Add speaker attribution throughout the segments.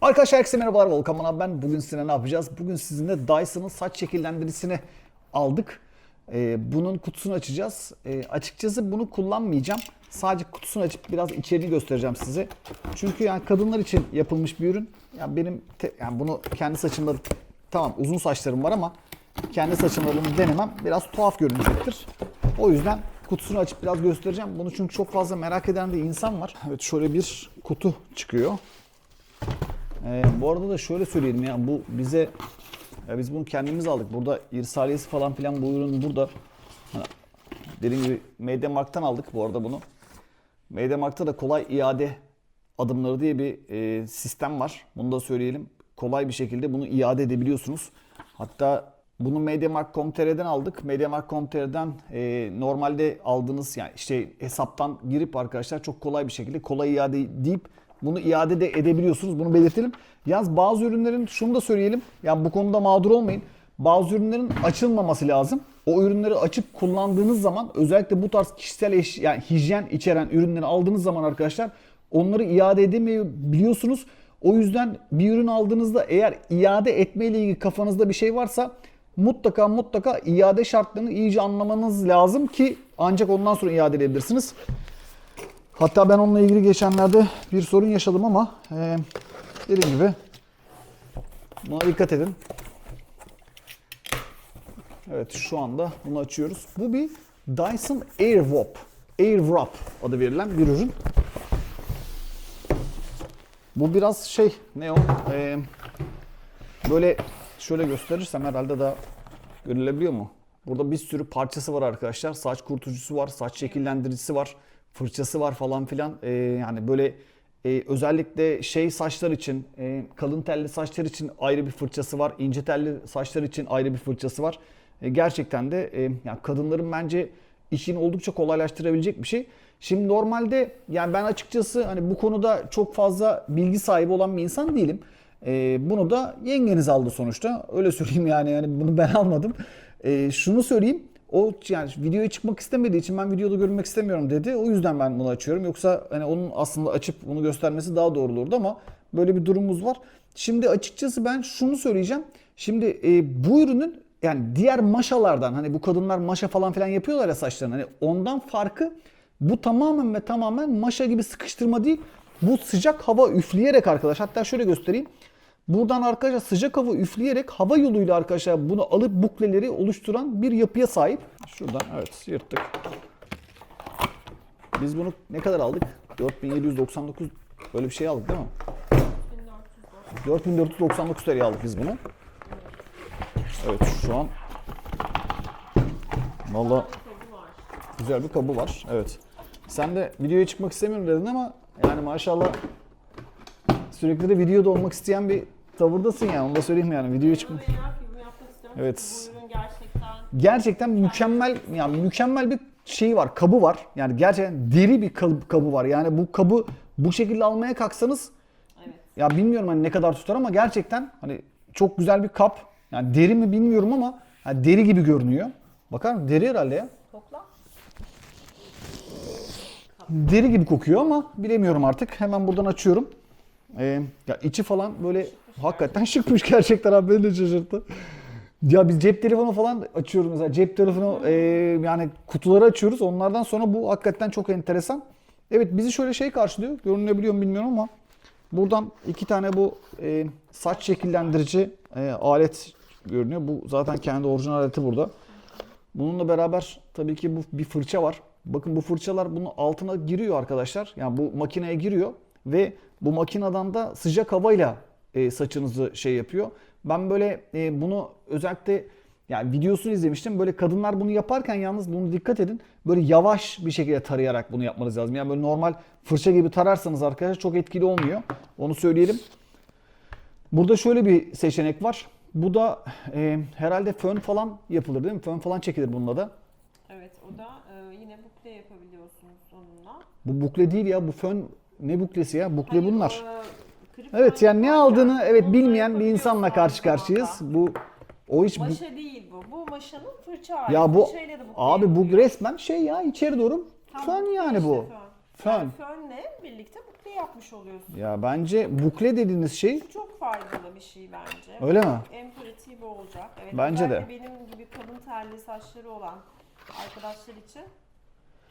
Speaker 1: Arkadaşlar herkese merhabalar Volkan abi ben. Bugün sizinle ne yapacağız? Bugün sizinle Dyson'ın saç şekillendiricisini aldık. Ee, bunun kutusunu açacağız. Ee, açıkçası bunu kullanmayacağım. Sadece kutusunu açıp biraz içeriğini göstereceğim size. Çünkü yani kadınlar için yapılmış bir ürün. Yani benim yani bunu kendi saçımda tamam uzun saçlarım var ama kendi saçımda bunu denemem biraz tuhaf görünecektir. O yüzden kutusunu açıp biraz göstereceğim. Bunu çünkü çok fazla merak eden de insan var. Evet şöyle bir kutu çıkıyor. Ee, bu arada da şöyle söyleyelim ya bu bize ya biz bunu kendimiz aldık. Burada irsaliyesi falan filan bu ürün burada. Hani dediğim gibi MediaMarkt'tan aldık bu arada bunu. MediaMarkt'ta da kolay iade adımları diye bir e, sistem var. Bunu da söyleyelim. Kolay bir şekilde bunu iade edebiliyorsunuz. Hatta bunu MediaMarkt.com.tr'den aldık. MediaMarkt.com.tr'den e, normalde aldığınız yani işte hesaptan girip arkadaşlar çok kolay bir şekilde kolay iade deyip bunu iade de edebiliyorsunuz. Bunu belirtelim. Yalnız bazı ürünlerin şunu da söyleyelim. Yani bu konuda mağdur olmayın. Bazı ürünlerin açılmaması lazım. O ürünleri açıp kullandığınız zaman özellikle bu tarz kişisel eş, yani hijyen içeren ürünleri aldığınız zaman arkadaşlar onları iade edemeyebiliyorsunuz. O yüzden bir ürün aldığınızda eğer iade etme ile ilgili kafanızda bir şey varsa mutlaka mutlaka iade şartlarını iyice anlamanız lazım ki ancak ondan sonra iade edebilirsiniz. Hatta ben onunla ilgili geçenlerde bir sorun yaşadım ama e, dediğim gibi buna dikkat edin. Evet şu anda bunu açıyoruz. Bu bir Dyson Airwrap. Airwrap adı verilen bir ürün. Bu biraz şey ne o? Ee, böyle şöyle gösterirsem herhalde daha görülebiliyor mu? Burada bir sürü parçası var arkadaşlar. Saç kurtucusu var, saç şekillendiricisi var, fırçası var falan filan. Ee, yani böyle e, özellikle şey saçlar için, e, kalın telli saçlar için ayrı bir fırçası var. ince telli saçlar için ayrı bir fırçası var. E, gerçekten de e, yani kadınların bence işini oldukça kolaylaştırabilecek bir şey. Şimdi normalde yani ben açıkçası hani bu konuda çok fazla bilgi sahibi olan bir insan değilim. E, bunu da yengeniz aldı sonuçta. Öyle söyleyeyim yani yani bunu ben almadım. E, şunu söyleyeyim. O yani videoya çıkmak istemediği için ben videoda görünmek istemiyorum dedi. O yüzden ben bunu açıyorum. Yoksa hani onun aslında açıp bunu göstermesi daha doğru olurdu ama böyle bir durumumuz var. Şimdi açıkçası ben şunu söyleyeceğim. Şimdi e, bu ürünün yani diğer maşalardan hani bu kadınlar maşa falan filan yapıyorlar ya saçlarını. Hani ondan farkı bu tamamen ve tamamen maşa gibi sıkıştırma değil. Bu sıcak hava üfleyerek arkadaş. Hatta şöyle göstereyim. Buradan arkadaşlar sıcak hava üfleyerek hava yoluyla arkadaşlar bunu alıp bukleleri oluşturan bir yapıya sahip. Şuradan evet yırttık. Biz bunu ne kadar aldık? 4799 böyle bir şey aldık değil mi? 4499 TL aldık biz bunu. Evet şu an Valla güzel bir kabı var. Evet. Sen de videoya çıkmak istemiyorum dedin ama yani maşallah sürekli de videoda olmak isteyen bir tavırdasın yani. Onu da söyleyeyim yani. Videoya
Speaker 2: istiyorum.
Speaker 1: Evet.
Speaker 2: Gerçekten
Speaker 1: mükemmel yani mükemmel bir şey var. Kabı var. Yani gerçekten deri bir kab- kabı var. Yani bu kabı bu şekilde almaya kalksanız
Speaker 2: evet.
Speaker 1: ya bilmiyorum hani ne kadar tutar ama gerçekten hani çok güzel bir kap. Yani deri mi bilmiyorum ama yani deri gibi görünüyor. Bakar mısın? Deri herhalde ya.
Speaker 2: Kokla.
Speaker 1: Deri gibi kokuyor ama bilemiyorum artık. Hemen buradan açıyorum. Ee, ya içi falan böyle hakikaten şıkmış gerçekten abi beni de şaşırttı. Ya biz cep telefonu falan açıyoruz mesela cep telefonu e, yani kutuları açıyoruz onlardan sonra bu hakikaten çok enteresan. Evet bizi şöyle şey karşılıyor görünebiliyor mu bilmiyorum ama buradan iki tane bu e, saç şekillendirici e, alet görünüyor. Bu zaten kendi orijinal aleti burada. Bununla beraber tabii ki bu bir fırça var. Bakın bu fırçalar bunun altına giriyor arkadaşlar. Yani bu makineye giriyor ve bu makineden de sıcak havayla e, saçınızı şey yapıyor. Ben böyle e, bunu özellikle yani videosunu izlemiştim. Böyle kadınlar bunu yaparken yalnız bunu dikkat edin. Böyle yavaş bir şekilde tarayarak bunu yapmanız lazım. Yani böyle normal fırça gibi tararsanız arkadaşlar çok etkili olmuyor. Onu söyleyelim. Burada şöyle bir seçenek var. Bu da e, herhalde fön falan yapılır değil mi? Fön falan çekilir bununla da.
Speaker 2: Evet o da e, yine bukle yapabiliyorsunuz onunla.
Speaker 1: Bu bukle değil ya bu fön ne buklesi ya? Bukle
Speaker 2: Hayır,
Speaker 1: bunlar.
Speaker 2: e,
Speaker 1: Evet yani ne aldığını evet bilmeyen bir insanla karşı karşıyayız. Bu o hiç bu,
Speaker 2: Maşa değil bu. Bu maşanın fırça hali.
Speaker 1: ya bu
Speaker 2: Fırçayla da bukle
Speaker 1: abi bu resmen şey ya içeri doğru fön yani bu.
Speaker 2: fön. Yani fönle birlikte bukle yapmış oluyorsun.
Speaker 1: Ya bence bukle dediğiniz şey
Speaker 2: Bu çok faydalı bir şey bence.
Speaker 1: öyle mi?
Speaker 2: En pratiği bu olacak. Evet,
Speaker 1: Bence de.
Speaker 2: benim gibi kalın telli saçları olan arkadaşlar için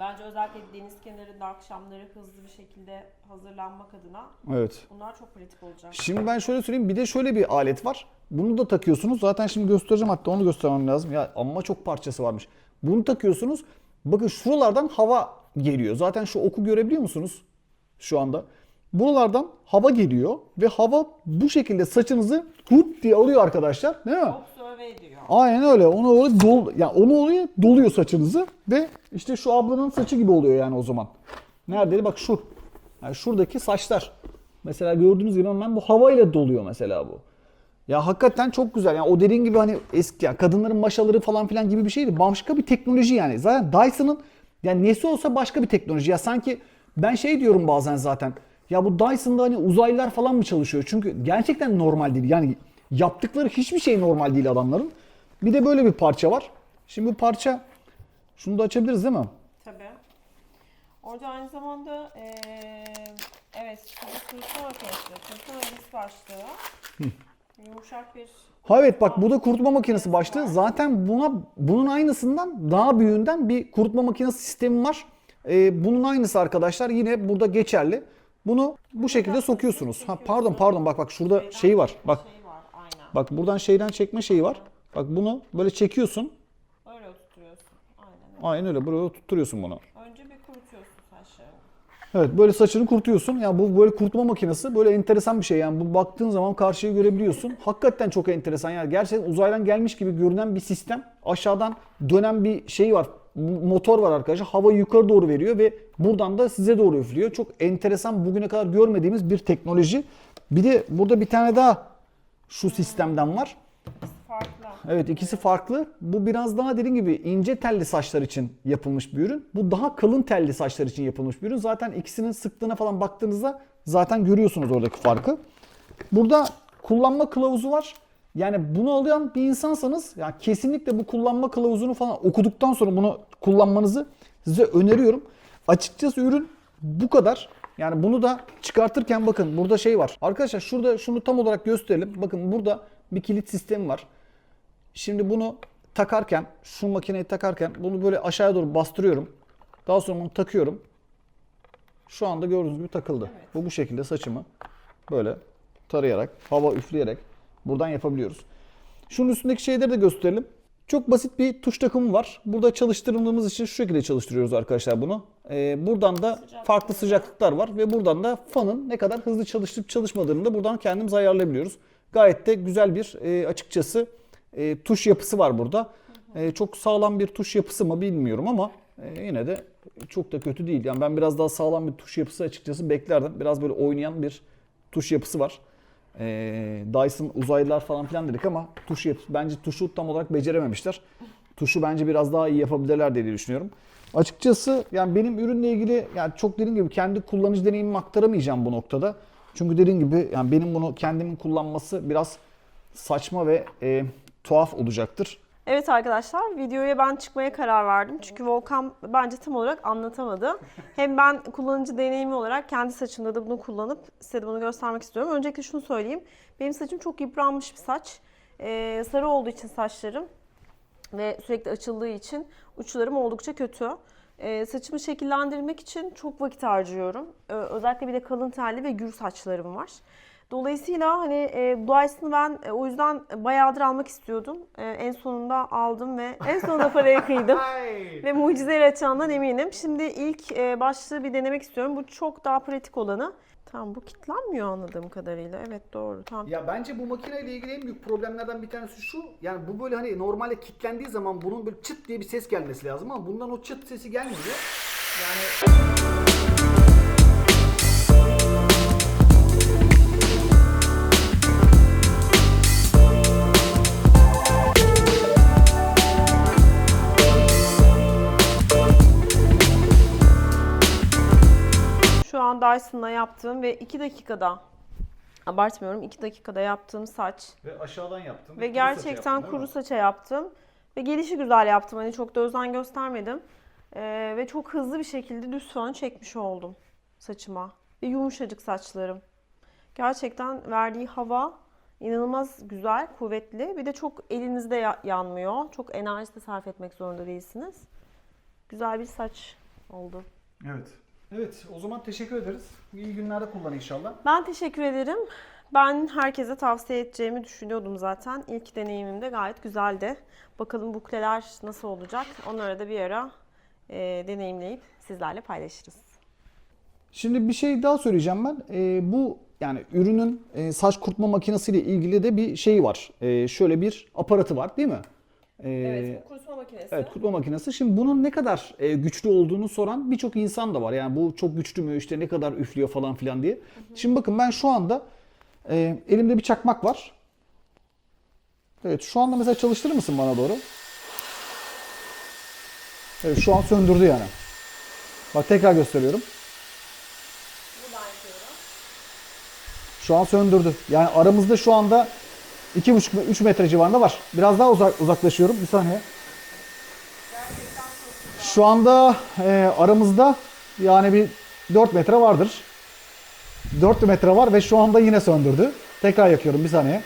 Speaker 2: bence özellikle deniz kenarında akşamları hızlı bir şekilde hazırlanmak adına
Speaker 1: Evet.
Speaker 2: bunlar çok pratik olacak.
Speaker 1: Şimdi ben şöyle söyleyeyim bir de şöyle bir alet var. Bunu da takıyorsunuz. Zaten şimdi göstereceğim hatta onu göstermem lazım. Ya amma çok parçası varmış. Bunu takıyorsunuz. Bakın şuralardan hava geliyor. Zaten şu oku görebiliyor musunuz? Şu anda. Buralardan hava geliyor ve hava bu şekilde saçınızı hut diye alıyor arkadaşlar. Değil mi?
Speaker 2: Observe ediyor.
Speaker 1: Aynen öyle. Onu öyle dol yani onu oluyor doluyor saçınızı ve işte şu ablanın saçı gibi oluyor yani o zaman. Neredeydi? Bak şu. Yani şuradaki saçlar. Mesela gördüğünüz gibi hemen bu havayla doluyor mesela bu. Ya hakikaten çok güzel. Yani o dediğin gibi hani eski yani kadınların maşaları falan filan gibi bir şeydi. Başka bir teknoloji yani. Zaten Dyson'ın yani nesi olsa başka bir teknoloji. Ya sanki ben şey diyorum bazen zaten. Ya bu Dyson'da hani uzaylılar falan mı çalışıyor? Çünkü gerçekten normal değil. Yani yaptıkları hiçbir şey normal değil adamların. Bir de böyle bir parça var. Şimdi bu parça şunu da açabiliriz değil mi?
Speaker 2: Tabii. Orada aynı zamanda eee evet kurutma makinesi, kurutma öncesi başlığı. Yumuşak bir
Speaker 1: Ha evet bak bu da kurutma makinesi başlığı. Zaten buna bunun aynısından daha büyüğünden bir kurutma makinesi sistemi var. Ee, bunun aynısı arkadaşlar yine burada geçerli. Bunu bu şekilde sokuyorsunuz. Ha pardon pardon bak bak şurada şey var. Bak bak buradan şeyden çekme şeyi var. Bak bunu böyle çekiyorsun.
Speaker 2: Öyle oturtuyorsun. Aynen öyle.
Speaker 1: Aynen öyle buraya tutturuyorsun bunu.
Speaker 2: Önce bir kurutuyorsun saçlarını.
Speaker 1: Evet böyle saçını kurutuyorsun. Ya bu böyle kurutma makinesi böyle enteresan bir şey. Yani bu baktığın zaman karşıyı görebiliyorsun. Hakikaten çok enteresan. Yani gerçekten uzaydan gelmiş gibi görünen bir sistem. Aşağıdan dönen bir şey var. Motor var arkadaşlar. Havayı yukarı doğru veriyor ve buradan da size doğru üflüyor. Çok enteresan bugüne kadar görmediğimiz bir teknoloji. Bir de burada bir tane daha şu sistemden var.
Speaker 2: Farklı.
Speaker 1: Evet ikisi farklı. Bu biraz daha dediğim gibi ince telli saçlar için yapılmış bir ürün. Bu daha kalın telli saçlar için yapılmış bir ürün. Zaten ikisinin sıklığına falan baktığınızda zaten görüyorsunuz oradaki farkı. Burada kullanma kılavuzu var. Yani bunu alayan bir insansanız ya kesinlikle bu kullanma kılavuzunu falan okuduktan sonra bunu kullanmanızı size öneriyorum. Açıkçası ürün bu kadar. Yani bunu da çıkartırken bakın burada şey var. Arkadaşlar şurada şunu tam olarak gösterelim. Bakın burada bir kilit sistemi var. Şimdi bunu takarken, şu makineyi takarken bunu böyle aşağıya doğru bastırıyorum. Daha sonra bunu takıyorum. Şu anda gördüğünüz gibi takıldı. Bu bu şekilde saçımı böyle tarayarak, hava üfleyerek buradan yapabiliyoruz. Şunun üstündeki şeyleri de gösterelim. Çok basit bir tuş takımı var. Burada çalıştırdığımız için şu şekilde çalıştırıyoruz arkadaşlar bunu. Ee, buradan da farklı sıcaklıklar var ve buradan da fanın ne kadar hızlı çalışıp çalışmadığını da buradan kendimiz ayarlayabiliyoruz. Gayet de güzel bir e, açıkçası e, tuş yapısı var burada. E, çok sağlam bir tuş yapısı mı bilmiyorum ama e, yine de çok da kötü değil. Yani ben biraz daha sağlam bir tuş yapısı açıkçası beklerdim. Biraz böyle oynayan bir tuş yapısı var. E, Dyson uzaylılar falan filan dedik ama tuş yapısı bence tuşu tam olarak becerememişler. Tuşu bence biraz daha iyi yapabilirler diye düşünüyorum. Açıkçası yani benim ürünle ilgili yani çok dediğim gibi kendi kullanıcı deneyimimi aktaramayacağım bu noktada. Çünkü dediğim gibi yani benim bunu kendimin kullanması biraz saçma ve e, tuhaf olacaktır.
Speaker 2: Evet arkadaşlar videoya ben çıkmaya karar verdim. Çünkü Volkan bence tam olarak anlatamadı. Hem ben kullanıcı deneyimi olarak kendi saçımda da bunu kullanıp size de bunu göstermek istiyorum. Öncelikle şunu söyleyeyim. Benim saçım çok yıpranmış bir saç. Ee, sarı olduğu için saçlarım ve sürekli açıldığı için uçlarım oldukça kötü. Ee, saçımı şekillendirmek için çok vakit harcıyorum. Ee, özellikle bir de kalın telli ve gür saçlarım var. Dolayısıyla hani e, Dyson'ı ben e, o yüzden bayağıdır almak istiyordum. E, en sonunda aldım ve en sonunda paraya kıydım. ve mucize yaratacağından eminim. Şimdi ilk e, başlığı bir denemek istiyorum. Bu çok daha pratik olanı. Tamam bu kilitlenmiyor anladığım kadarıyla. Evet doğru. Tamam.
Speaker 1: Ya bence bu makineyle ilgili en büyük problemlerden bir tanesi şu. Yani bu böyle hani normalde kilitlendiği zaman bunun böyle çıt diye bir ses gelmesi lazım ama bundan o çıt sesi gelmiyor. Yani
Speaker 2: An Dyson'la yaptığım ve 2 dakikada abartmıyorum 2 dakikada yaptığım saç
Speaker 1: ve aşağıdan yaptım.
Speaker 2: Ve gerçekten kuru saça yaptım. Ve gelişi güzel yaptım. Hani çok da özen göstermedim. Ee, ve çok hızlı bir şekilde düz fön çekmiş oldum saçıma. Ve yumuşacık saçlarım. Gerçekten verdiği hava inanılmaz güzel, kuvvetli. Bir de çok elinizde ya- yanmıyor. Çok enerji de sarf etmek zorunda değilsiniz. Güzel bir saç oldu.
Speaker 1: Evet. Evet o zaman teşekkür ederiz. İyi günlerde kullan inşallah.
Speaker 2: Ben teşekkür ederim. Ben herkese tavsiye edeceğimi düşünüyordum zaten. İlk deneyimim de gayet güzeldi. Bakalım bukleler nasıl olacak? Onları da bir ara e, deneyimleyip sizlerle paylaşırız.
Speaker 1: Şimdi bir şey daha söyleyeceğim ben. Ee, bu yani ürünün e, saç kurutma makinesiyle ilgili de bir şey var. Ee, şöyle bir aparatı var değil mi? Ee,
Speaker 2: kurutma makinesi.
Speaker 1: Evet kurutma makinesi. Şimdi bunun ne kadar e, güçlü olduğunu soran birçok insan da var. Yani bu çok güçlü mü işte ne kadar üflüyor falan filan diye. Şimdi bakın ben şu anda e, elimde bir çakmak var. Evet şu anda mesela çalıştırır mısın bana doğru? Evet şu an söndürdü yani. Bak tekrar gösteriyorum. Şu an söndürdü. Yani aramızda şu anda 2,5-3 metre civarında var. Biraz daha uzak uzaklaşıyorum. Bir saniye. Şu anda e, aramızda yani bir 4 metre vardır. 4 metre var ve şu anda yine söndürdü. Tekrar yakıyorum bir saniye.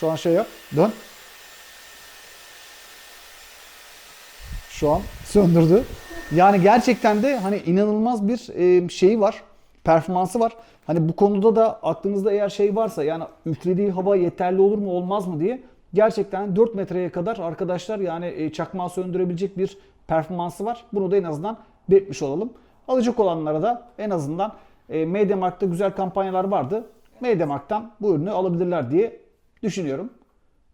Speaker 1: Şu an şey yap. Dön. Şu an söndürdü. Yani gerçekten de hani inanılmaz bir e, şeyi var. Performansı var. Hani bu konuda da aklınızda eğer şey varsa yani üflediği hava yeterli olur mu olmaz mı diye gerçekten 4 metreye kadar arkadaşlar yani e, çakmağı söndürebilecek bir performansı var. Bunu da en azından belirtmiş olalım. Alacak olanlara da en azından e, MediaMarkt'ta güzel kampanyalar vardı. MediaMarkt'tan bu ürünü alabilirler diye düşünüyorum.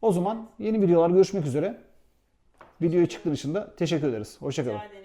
Speaker 1: O zaman yeni videolar görüşmek üzere. Videoya çıktığın için de teşekkür ederiz. Hoşçakalın.